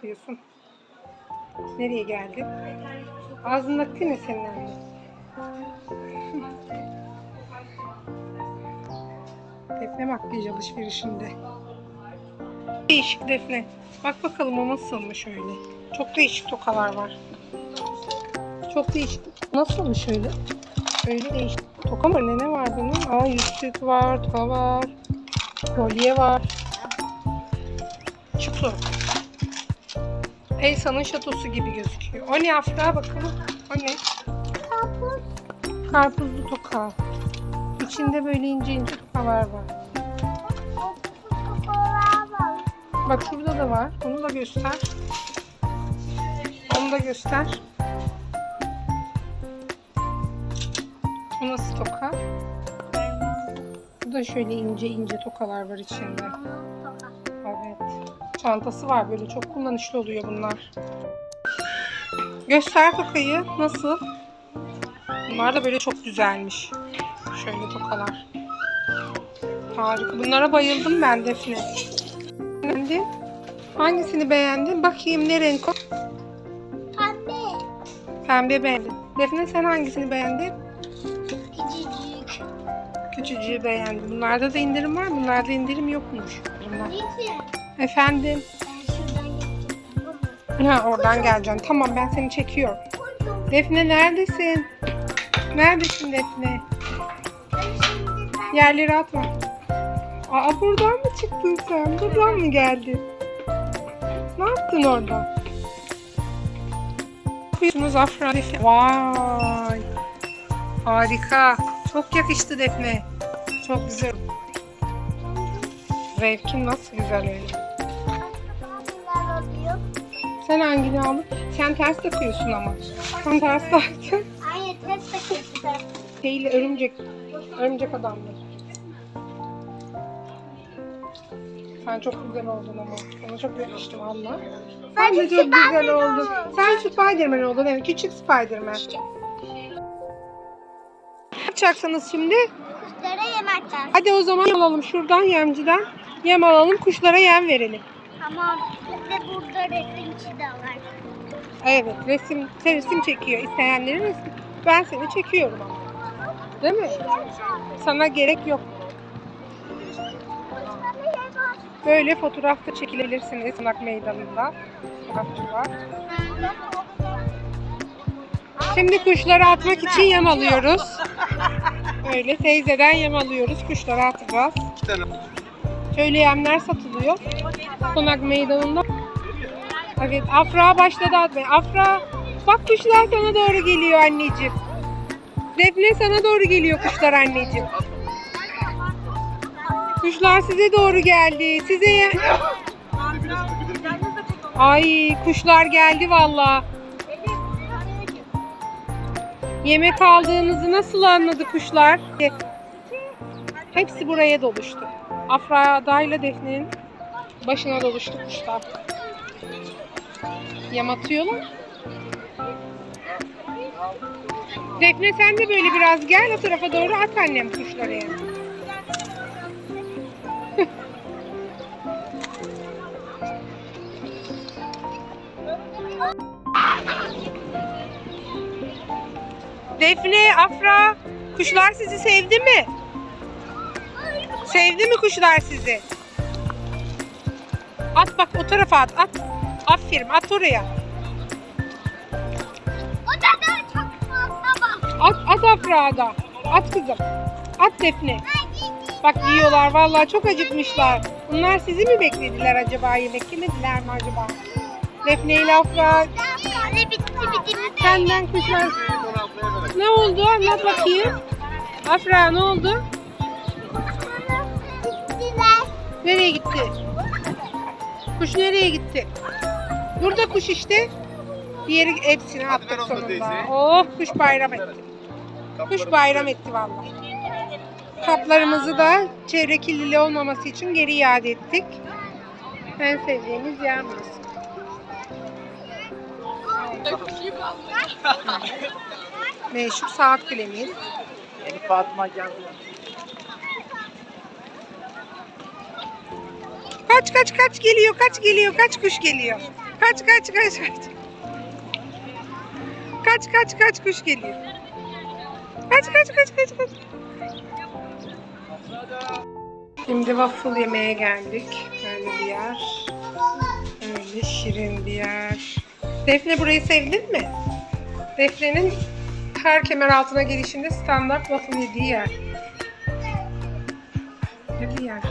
yapıyorsun? Nereye geldin? Ağzındaki ne senin anne? Defne makyaj alışverişinde. Değişik Defne. Bak bakalım o nasılmış öyle. Çok değişik tokalar var. Çok değişik. Nasılmış öyle? Öyle değişik. Toka mı ne ne var bunun? Aa yüzük var, toka var. Kolye var. Çukur. Elsa'nın şatosu gibi gözüküyor. O ne Afra bakalım. O ne? Karpuz. Karpuzlu toka. İçinde böyle ince ince tokalar var. Kokolar var. Bak şurada da var. Onu da göster. Onu da göster. Bu nasıl toka? Bu da şöyle ince ince tokalar var içinde. Çantası var böyle çok kullanışlı oluyor bunlar. Göster tokayı. Nasıl? Bunlar da böyle çok güzelmiş. Şöyle tokalar. Harika. Bunlara bayıldım ben Defne. Beğendin? Hangisini beğendin? Bakayım ne renk o? Pembe. Pembe beğendin. Defne sen hangisini beğendin? Küçücük. Küçücüğü beğendim. Bunlarda da indirim var. Bunlarda indirim yokmuş. Bunlar. Efendim? Ben. Ha oradan geleceksin. Tamam ben seni çekiyorum. Defne neredesin? Neredesin Defne? Yerleri atma. Aa buradan mı çıktın sen? Buradan mı geldin? Ne yaptın orada? Yapıyorsunuz Afra Defne. Vay. Harika. Çok yakıştı Defne. Çok güzel. Zevkin nasıl güzel öyle. Sen hangini aldın? Sen ters takıyorsun ama. Sen ters taktın. Hayır test takıyorsun. Değil örümcek. Örümcek adamdır. Sen çok güzel oldun ama. Sana çok yakıştı valla. Sen de çok güzel oldun. Sen Spiderman oldun evet. Küçük Spiderman. Ne yapacaksınız şimdi? Kuşlara yemekten. Hadi o zaman yem alalım şuradan yemciden. Yem alalım kuşlara yem verelim. Tamam. Bir de burada resimçi de var. Evet resim, resim çekiyor. İsteyenlerin resim. Ben seni çekiyorum ama. Değil mi? Sana gerek yok. Böyle fotoğrafta çekilebilirsiniz Sınak Meydanı'nda. Fotoğrafçılar. Şimdi kuşları atmak için yem alıyoruz. Böyle teyzeden yem alıyoruz. Kuşlara atacağız. Şöyle yemler satılıyor. Konak Meydanı'nda. Evet Afra başladı atmaya. Afra bak kuşlar sana doğru geliyor anneciğim. Defne sana doğru geliyor kuşlar anneciğim. Kuşlar size doğru geldi. Size Ay kuşlar geldi valla. Yemek aldığınızı nasıl anladı kuşlar? Hepsi buraya doluştu. Afra ile Defne'nin başına doluştu kuşlar. Yem atıyorlar. Defne sen de böyle biraz gel o tarafa doğru at annem kuşları yani. Defne, Afra, kuşlar sizi sevdi mi? Sevdi mi kuşlar sizi? At bak o tarafa at, at. Aferin, at oraya. O da da çok fazla bak. At, at Afra da. At kızım. At Defne. Bak yiyorlar vallahi çok acıkmışlar. Bunlar sizi mi beklediler acaba yemek yemediler mi acaba? Defne ile Afra senden kuşlar. Ne oldu? Anlat bakayım. Afra ne oldu? Nereye gitti? Kuş nereye gitti? Burada kuş işte. Diğeri hepsini attık sonunda. Oh kuş bayram etti. Kuş bayram etti vallahi. Kaplarımızı da çevre kirliliği olmaması için geri iade ettik. En sevdiğimiz yer burası. Meşhur saat kulemiz. Elif Fatıma geldi. Kaç kaç kaç geliyor, kaç geliyor, kaç kuş geliyor. Kaç kaç kaç kaç. Kaç kaç kaç kuş geliyor. Kaç kaç kaç kaç kaç. Şimdi waffle yemeye geldik. Böyle bir yer. Öyle şirin bir yer. Defne burayı sevdin mi? Defne'nin her kemer altına gelişinde standart waffle yediği yer. Ne bir yer.